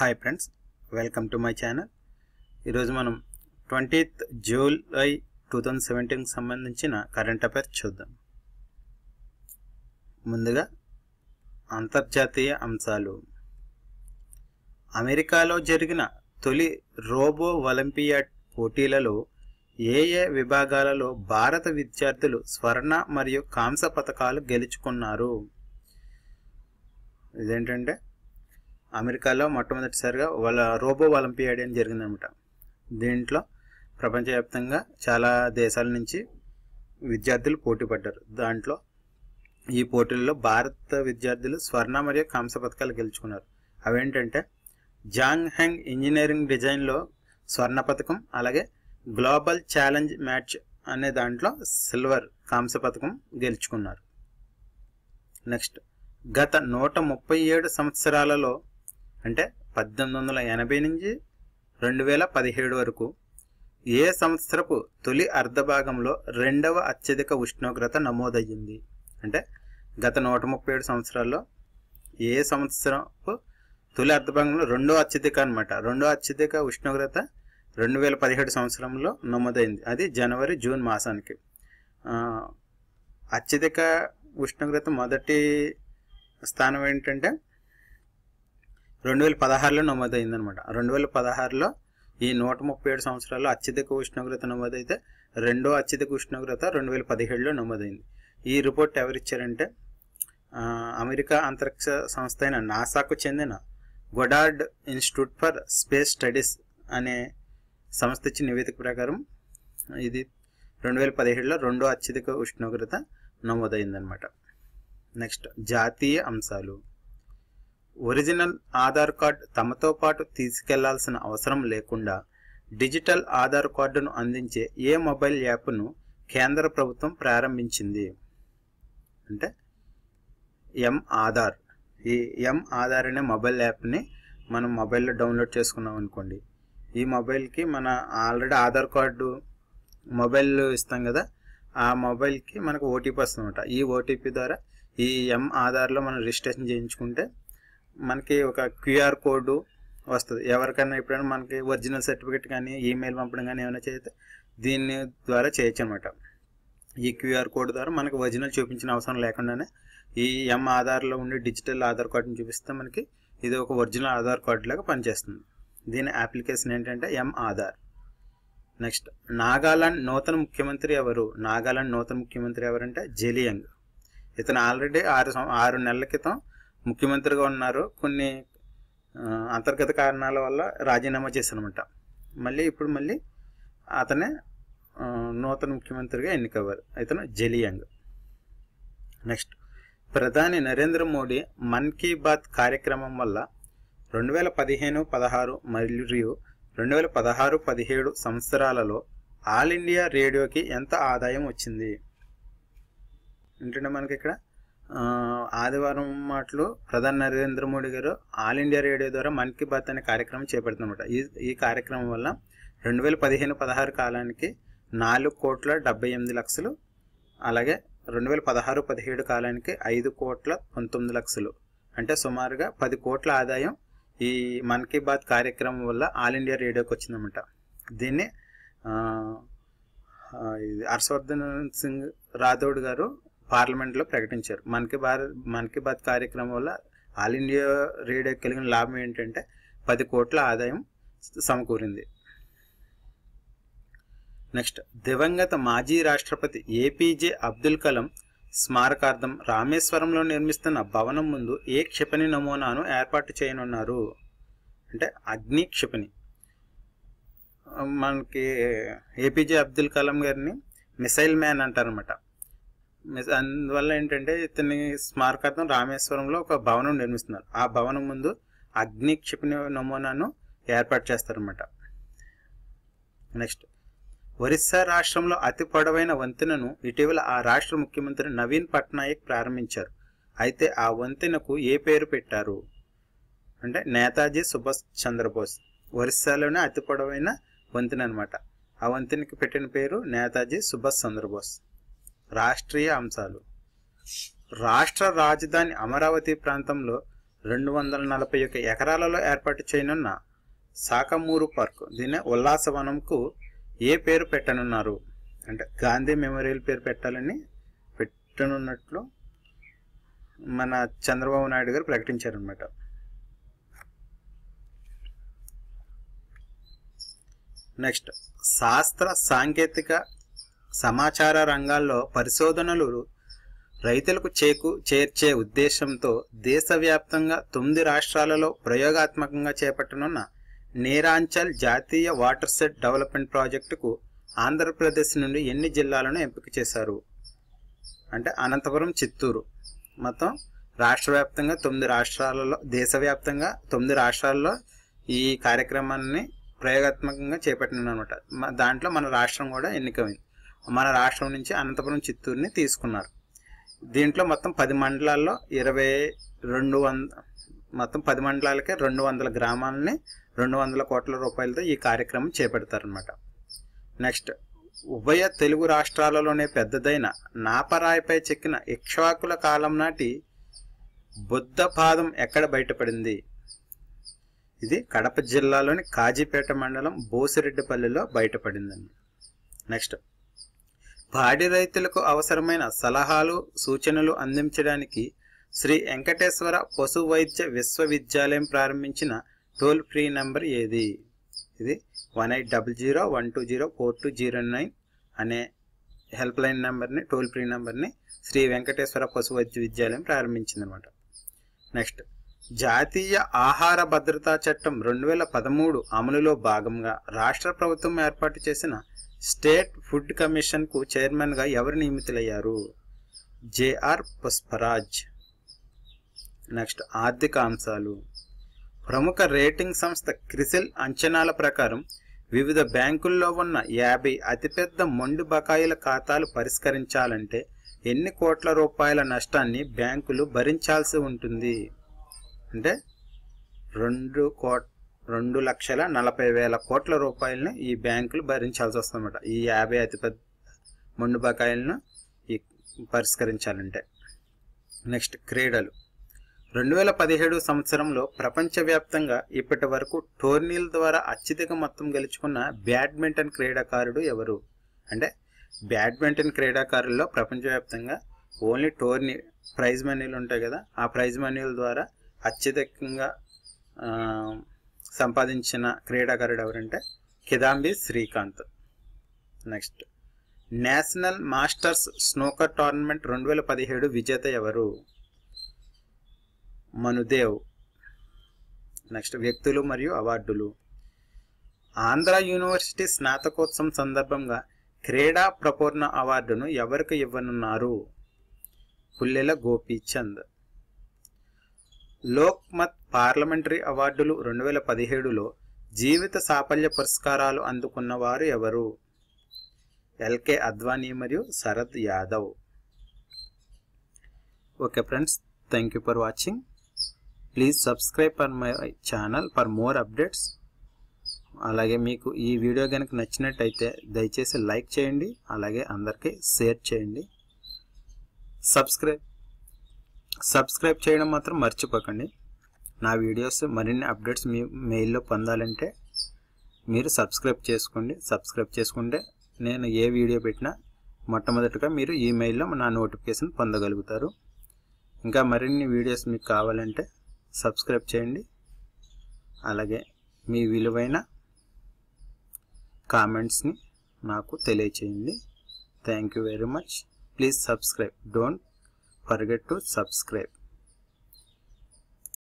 Hi friends welcome to my channel. ఈరోజు మనం twentieth July two thousand సెవెంటీన్కి సంబంధించిన కరెంట్ అఫైర్స్ చూద్దాం. ముందుగా అంతర్జాతీయ అంశాలు. అమెరికాలో జరిగిన తొలి రోబో ఒలింపియాడ్ పోటీలలో ఏ ఏ విభాగాలలో భారత విద్యార్థులు స్వర్ణ మరియు కాంస్య పథకాలు గెలుచుకున్నారు. ఇదేంటంటే అమెరికాలో మొట్టమొదటిసారిగా వాళ్ళ రోబో ఒలింపియాడ్ అని జరిగిందనమాట. దీంట్లో ప్రపంచవ్యాప్తంగా చాలా దేశాల నుంచి విద్యార్థులు పోటీ పడ్డారు. దాంట్లో ఈ పోటీల్లో భారత విద్యార్థులు స్వర్ణ మరియు కాంస్య పథకాలు గెలుచుకున్నారు. అవేంటంటే జాంగ్ హెంగ్ ఇంజనీరింగ్ డిజైన్లో స్వర్ణ పథకం అలాగే గ్లోబల్ ఛాలెంజ్ మ్యాచ్ అనే దాంట్లో సిల్వర్ కాంస్య పథకం గెలుచుకున్నారు. నెక్స్ట్ గత నూట ముప్పై ఏడు సంవత్సరాలలో అంటే పద్దెనిమిది వందల ఎనభై నుంచి రెండు వేల పదిహేడు వరకు ఏ సంవత్సరపు తొలి అర్ధభాగంలో రెండవ అత్యధిక ఉష్ణోగ్రత నమోదయ్యింది? అంటే గత నూట ముప్పై ఏడు సంవత్సరాల్లో ఏ సంవత్సరపు తొలి అర్ధభాగంలో రెండో అత్యధిక అనమాట రెండో అత్యధిక ఉష్ణోగ్రత రెండు వేల పదిహేడు సంవత్సరంలో నమోదైంది. అది జనవరి జూన్ మాసానికి. అత్యధిక ఉష్ణోగ్రత మొదటి స్థానం ఏంటంటే రెండు వేల పదహారులో నమోదైంది అనమాట రెండు వేల పదహారులో ఈ నూట ముప్పై ఏడు సంవత్సరాల్లో అత్యధిక ఉష్ణోగ్రత నమోదైతే రెండో అత్యధిక ఉష్ణోగ్రత రెండు వేల పదిహేడులో నమోదైంది. ఈ రిపోర్ట్ ఎవరిచ్చారంటే అమెరికా అంతరిక్ష సంస్థ అయిన నాసాకు చెందిన Goddard Institute for Space Studies అనే సంస్థ ఇచ్చిన నివేదిక ప్రకారం ఇది రెండు వేల పదిహేడులో రెండో అత్యధిక ఉష్ణోగ్రత నమోదైందనమాట నెక్స్ట్ జాతీయ అంశాలు. ఒరిజినల్ ఆధార్ కార్డ్ తమతో పాటు తీసుకెళ్ళాల్సిన అవసరం లేకుండా డిజిటల్ ఆధార్ కార్డును అందించే ఏ మొబైల్ యాప్ను కేంద్ర ప్రభుత్వం ప్రారంభించింది. అంటే ఎం ఆధార్. ఈ ఎం ఆధార్ అనే మొబైల్ యాప్ని మనం మొబైల్లో డౌన్లోడ్ చేసుకున్నాం అనుకోండి. ఈ మొబైల్కి మన ఆల్రెడీ ఆధార్ కార్డు మొబైల్ ఇస్తాం కదా ఆ మొబైల్కి మనకు ఓటీపీ వస్తుంది అనమాట ఈ ఓటీపీ ద్వారా ఈ ఎం ఆధార్లో మనం రిజిస్ట్రేషన్ చేయించుకుంటే మనకి ఒక క్యూఆర్ కోడ్ వస్తుంది. ఎవరికైనా ఎప్పుడైనా మనకి ఒరిజినల్ సర్టిఫికేట్ కానీ ఈమెయిల్ పంపడం కానీ ఏమైనా చేస్తే దీని ద్వారా చేయొచ్చు అనమాట ఈ క్యూఆర్ కోడ్ ద్వారా మనకి ఒరిజినల్ చూపించిన అవసరం లేకుండానే ఈ ఎం ఆధార్లో ఉండే డిజిటల్ ఆధార్ కార్డుని చూపిస్తే మనకి ఇది ఒక ఒరిజినల్ ఆధార్ కార్డు లాగా పనిచేస్తుంది. దీని అప్లికేషన్ ఏంటంటే ఎం ఆధార్. నెక్స్ట్ నాగాలాండ్ నూతన ముఖ్యమంత్రి ఎవరు? నాగాలాండ్ నూతన ముఖ్యమంత్రి ఎవరంటే జెలియంగ్. ఇతను ఆల్రెడీ ఆరు ఆరు నెలల క్రితం ముఖ్యమంత్రిగా ఉన్నారు. కొన్ని అంతర్గత కారణాల వల్ల రాజీనామా చేశారనమాట మళ్ళీ ఇప్పుడు మళ్ళీ అతనే నూతన ముఖ్యమంత్రిగా ఎన్నికవ్వారు ఇతను జలియాంగ్ నెక్స్ట్ ప్రధాని నరేంద్ర మోడీ మన్ కీ బాత్ కార్యక్రమం వల్ల రెండు వేల పదిహేను పదహారు మరియు రెండు వేల పదహారు పదిహేడు సంవత్సరాలలో ఆల్ ఇండియా రేడియోకి ఎంత ఆదాయం వచ్చింది? ఏంటంటే మనకి ఇక్కడ ఆదివారం మాటలు ప్రధాని నరేంద్ర మోడీ గారు ఆల్ ఇండియా రేడియో ద్వారా మన్ కీ బాత్ అనే కార్యక్రమం చేపడుతున్నమాట. ఈ ఈ కార్యక్రమం వల్ల రెండు వేల పదిహేను పదహారు కాలానికి నాలుగు కోట్ల డెబ్బై ఎనిమిది లక్షలు అలాగే రెండు వేల పదహారు పదిహేడు కాలానికి ఐదు కోట్ల పంతొమ్మిది లక్షలు. అంటే సుమారుగా పది కోట్ల ఆదాయం ఈ మన్ కీ బాత్ కార్యక్రమం వల్ల ఆల్ ఇండియా రేడియోకి వచ్చిందన్నమాట. దీన్ని హర్షవర్ధన్ సింగ్ రాథోడ్ గారు పార్లమెంట్లో ప్రకటించారు. మన్ కీ బాత్ మన్ కీ బాత్ కార్యక్రమం వల్ల ఆల్ ఇండియా రేడియోకి కలిగిన లాభం ఏంటంటే పది కోట్ల ఆదాయం సమకూరింది. నెక్స్ట్ దివంగత మాజీ రాష్ట్రపతి ఏపీజే అబ్దుల్ కలాం స్మారకార్థం రామేశ్వరంలో నిర్మిస్తున్న భవనం ముందు ఏ క్షిపణి నమూనాను ఏర్పాటు చేయనున్నారు? అంటే అగ్ని క్షిపణి. మనకి ఏపీజే అబ్దుల్ కలాం గారిని మిసైల్ మ్యాన్ అంటారనమాట అందువల్ల ఏంటంటే ఇతని స్మారకార్థం రామేశ్వరంలో ఒక భవనం నిర్మిస్తున్నారు. ఆ భవనం ముందు అగ్ని క్షిపణి నమూనాను ఏర్పాటు చేస్తారన్నమాట. నెక్స్ట్. ఒరిస్సా రాష్ట్రంలో అతి పొడవైన వంతెనను ఇటీవల ఆ రాష్ట్ర ముఖ్యమంత్రి నవీన్ పట్నాయక్ ప్రారంభించారు. అయితే ఆ వంతెనకు ఏ పేరు పెట్టారు? అంటే నేతాజీ సుభాష్ చంద్రబోస్. ఒరిస్సాలోనే అతి పొడవైన వంతెన అనమాట ఆ వంతెనకి పెట్టిన పేరు నేతాజీ సుభాష్ చంద్రబోస్. రాష్ట్రీయ అంశాలు. రాష్ట్ర రాజధాని అమరావతి ప్రాంతంలో రెండు వందల నలభై ఒక ఎకరాలలో ఏర్పాటు చేయనున్న సాకమూరు పార్క్ దీన్ని ఉల్లాసవనంకు ఏ పేరు పెట్టనున్నారు? అంటే గాంధీ మెమోరియల్ పేరు పెట్టాలని పెట్టనున్నట్లు మన చంద్రబాబు నాయుడు గారు ప్రకటించారనమాట నెక్స్ట్ శాస్త్ర సాంకేతిక సమాచార రంగాల్లో పరిశోధనలు రైతులకు చేకు చేర్చే ఉద్దేశంతో దేశవ్యాప్తంగా తొమ్మిది రాష్ట్రాలలో ప్రయోగాత్మకంగా చేపట్టనున్న నేరాంచల్ జాతీయ వాటర్ సెట్ డెవలప్మెంట్ ప్రాజెక్టుకు ఆంధ్రప్రదేశ్ నుండి ఎన్ని జిల్లాలను ఎంపిక చేశారు? అంటే అనంతపురం చిత్తూరు. మొత్తం రాష్ట్రవ్యాప్తంగా తొమ్మిది రాష్ట్రాలలో దేశవ్యాప్తంగా తొమ్మిది రాష్ట్రాల్లో ఈ కార్యక్రమాన్ని ప్రయోగాత్మకంగా చేపట్టినమాట దాంట్లో మన రాష్ట్రం కూడా ఎన్నికమైంది మన రాష్ట్రం నుంచి అనంతపురం చిత్తూరుని తీసుకున్నారు. దీంట్లో మొత్తం పది మండలాల్లో ఇరవై రెండు వంద మొత్తం పది మండలాలకే రెండు వందల గ్రామాలని రెండు వందల కోట్ల రూపాయలతో ఈ కార్యక్రమం చేపడతారనమాట నెక్స్ట్ ఉభయ తెలుగు రాష్ట్రాలలోనే పెద్దదైన నాపరాయిపై చెక్కిన ఇక్ష్వాకుల కాలం నాటి బుద్ధ పాదం ఎక్కడ బయటపడింది? ఇది కడప జిల్లాలోని కాజీపేట మండలం బోసిరెడ్డిపల్లిలో బయటపడిందండి. నెక్స్ట్ పాడి రైతులకు అవసరమైన సలహాలు సూచనలు అందించడానికి శ్రీ వెంకటేశ్వర పశు వైద్య విశ్వవిద్యాలయం ప్రారంభించిన టోల్ ఫ్రీ నెంబర్ ఏది? ఇది one eight double zero one two zero four two zero nine అనే హెల్ప్ లైన్ నెంబర్ని టోల్ ఫ్రీ నెంబర్ని శ్రీ వెంకటేశ్వర పశు వైద్య విద్యాలయం ప్రారంభించిందనమాట నెక్స్ట్ జాతీయ ఆహార భద్రతా చట్టం రెండు వేల పదమూడు అమలులో భాగంగా రాష్ట్ర ప్రభుత్వం ఏర్పాటు చేసిన స్టేట్ ఫుడ్ కమిషన్కు చైర్మన్గా ఎవరు నియమితులయ్యారు? జేఆర్ పుష్పరాజ్. నెక్స్ట్ ఆర్థిక అంశాలు. ప్రముఖ రేటింగ్ సంస్థ క్రిసిల్ అంచనాల ప్రకారం వివిధ బ్యాంకుల్లో ఉన్న యాభై అతిపెద్ద మొండు బకాయిల ఖాతాలు పరిష్కరించాలంటే ఎన్ని కోట్ల రూపాయల నష్టాన్ని బ్యాంకులు భరించాల్సి ఉంటుంది? అంటే రెండు కోట్ రెండు లక్షల నలభై వేల కోట్ల రూపాయలను ఈ బ్యాంకులు భరించాల్సి వస్తుందన్నమాట. ఈ యాభై అతిపెద్ద మొండు బకాయిలను ఈ పరిష్కరించాలంటే. నెక్స్ట్ క్రీడలు. రెండు వేల పదిహేడు సంవత్సరంలో ప్రపంచవ్యాప్తంగా ఇప్పటి వరకు టోర్నీల ద్వారా అత్యధిక మొత్తం గెలుచుకున్న బ్యాడ్మింటన్ క్రీడాకారుడు ఎవరు? అంటే బ్యాడ్మింటన్ క్రీడాకారుల్లో ప్రపంచవ్యాప్తంగా ఓన్లీ టోర్నీ ప్రైజ్ మనీలు ఉంటాయి కదా ఆ ప్రైజ్ మనీల ద్వారా అత్యధికంగా సంపాదించిన క్రీడాకారుడు ఎవరంటే Kidambi Srikanth. Next. National Masters snooker tournament రెండు వేల పదిహేడు విజేత ఎవరు? మనుదేవ్. నెక్స్ట్. వ్యక్తులు మరియు అవార్డులు. ఆంధ్ర యూనివర్సిటీ స్నాతకోత్సవం సందర్భంగా క్రీడా ప్రపూర్ణ అవార్డును ఎవరికి ఇవ్వనున్నారు? పుల్లెల గోపీచంద్. లోక్మత్ పార్లమెంటరీ అవార్డులు రెండు వేల పదిహేడులో జీవిత సాఫల్య పురస్కారాలు అందుకున్నవారు ఎవరు? ఎల్కే అద్వానీ మరియు Sharad Yadav. Okay friends thank you for watching. Please subscribe for my channel for more updates. అలాగే మీకు ఈ వీడియో కనుక నచ్చినట్టయితే దయచేసి లైక్ చేయండి అలాగే అందరికీ షేర్ చేయండి. సబ్స్క్రైబ్. సబ్స్క్రైబ్ చేయడం మాత్రం మర్చిపోకండి. నా వీడియోస్ మరిన్ని అప్డేట్స్ మీ మెయిల్లో పొందాలంటే మీరు సబ్స్క్రైబ్ చేసుకోండి. సబ్స్క్రైబ్ చేసుకుంటే నేను ఏ వీడియో పెట్టినా మొట్టమొదటిగా మీరు ఈమెయిల్లో నా నోటిఫికేషన్ పొందగలుగుతారు. ఇంకా మరిన్ని వీడియోస్ మీకు కావాలంటే సబ్స్క్రైబ్ చేయండి. అలాగే మీ విలువైన కామెంట్స్ని నాకు తెలియచేయండి. Thank you very much please subscribe don't forget to subscribe